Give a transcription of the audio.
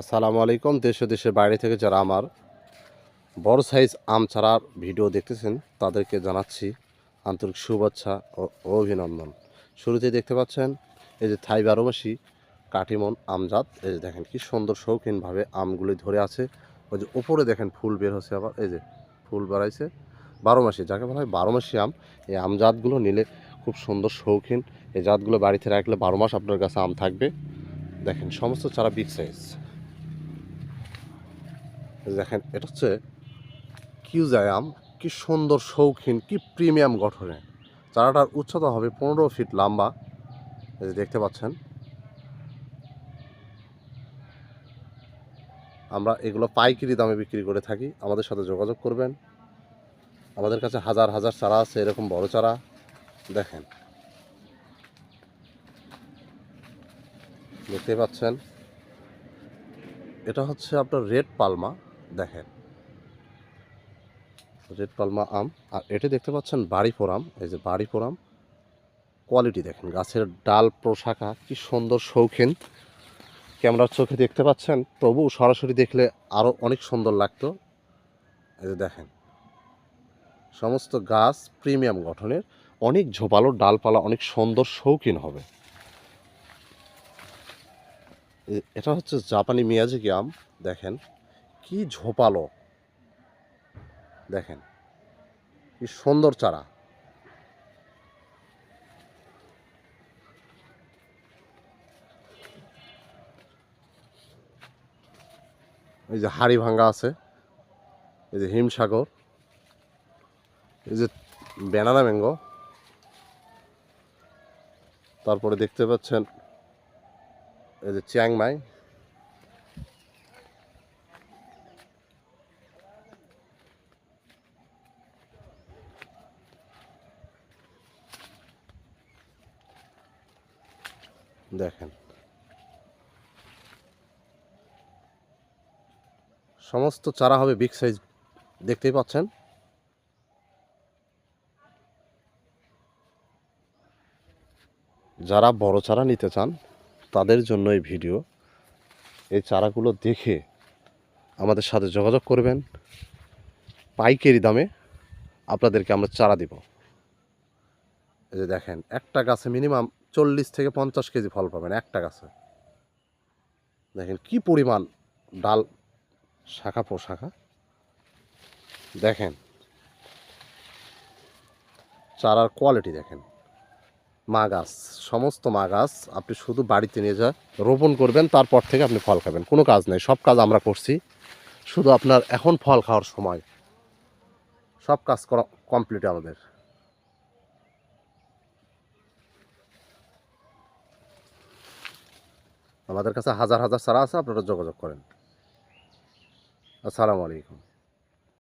আসসালামু আলাইকুম, দেশ ও দেশের বাইরে থেকে যারা আমার বড় সাইজ আম ছাড়ার ভিডিও দেখতেছেন, তাদেরকে জানাচ্ছি আন্তরিক শুভেচ্ছা ও অভিনন্দন। শুরুতে দেখতে পাচ্ছেন, এই যে থাই বারোমাসি কাটিমন আমজাত এই যে দেখেন কি সুন্দর শৌখিনভাবে আমগুলি ধরে আছে। ওই যে উপরে দেখেন ফুল বের হচ্ছে আবার, এই যে ফুল বাড়াইছে। বারো মাসি যাকে বলা হয় বারো মাসি আম, এই আম জাতগুলো নিলে খুব সুন্দর শৌখিন। এই জাতগুলো বাড়িতে রাখলে বারো মাস আপনার কাছে আম থাকবে। দেখেন, সমস্ত চারা বিগ সাইজ দেখেন, এটা হচ্ছে কিউজায় আম, কি সুন্দর শৌখিন, কি প্রিমিয়াম গঠনে। চারাটার উচ্চতা হবে পনেরো ফিট লম্বা। দেখতে পাচ্ছেন, আমরা এগুলো পাইকারি দামে বিক্রি করে থাকি। আমাদের সাথে যোগাযোগ করবেন। আমাদের কাছে হাজার হাজার চারা আছে, এরকম বড় চারা। দেখেন, দেখতে পাচ্ছেন, এটা হচ্ছে আপনার রেড পালমা। দেখেন। রেড পালমা আম, আর এটা দেখতে পাচ্ছেন বাড়ি পোড়াম এই যে বাড়ি পোড়াম কোয়ালিটি দেখেন, গাছের ডাল প্রশাখা, কি সুন্দর শৌখিন। ক্যামেরার চোখে দেখতে পাচ্ছেন, তবু সরাসরি দেখলে আরও অনেক সুন্দর লাগতো। এই যে দেখেন, সমস্ত গাছ প্রিমিয়াম গঠনের, অনেক ঝোপালো ডালপালা, অনেক সুন্দর শৌখিন হবে। এটা হচ্ছে জাপানি মিয়াজিকি আম, দেখেন। কি ঝোপালো। দেখেন, কি সুন্দর চারা। এই যে হাড়ি ভাঙ্গা আছে, এই যে হিমসাগর, এই যে ব্যানানা ম্যাঙ্গো। তারপরে দেখতে পাচ্ছেন, এই যে চিয়াংমাই। দেখেন। সমস্ত চারা হবে বিগ সাইজ দেখতেই পাচ্ছেন? যারা বড় চারা নিতে চান, তাদের জন্য এই ভিডিও এই চারাগুলো দেখে আমাদের সাথে যোগাযোগ করবেন। পাইকারি দামে আপনাদেরকে আমরা চারা দিব। এই যে দেখেন, একটা গাছে মিনিমাম চল্লিশ থেকে পঞ্চাশ কেজি ফল পাবেন একটা গাছে দেখেন কি পরিমাণ ডাল, শাখা পোশাখা দেখেন, চারার কোয়ালিটি দেখেন। মা গাছ, সমস্ত মা গাছ আপনি শুধু বাড়িতে নিয়ে যা, রোপণ করবেন, তারপর থেকে আপনি ফল খাবেন, কোনো কাজ নেই, সব কাজ আমরা করছি। শুধু আপনার এখন ফল খাওয়ার সময়, সব কাজ করা কমপ্লিট আমাদের। আমাদের কাছে হাজার হাজার চারা আছে আপনারা যোগাযোগ করেন। আসসালামু আলাইকুম।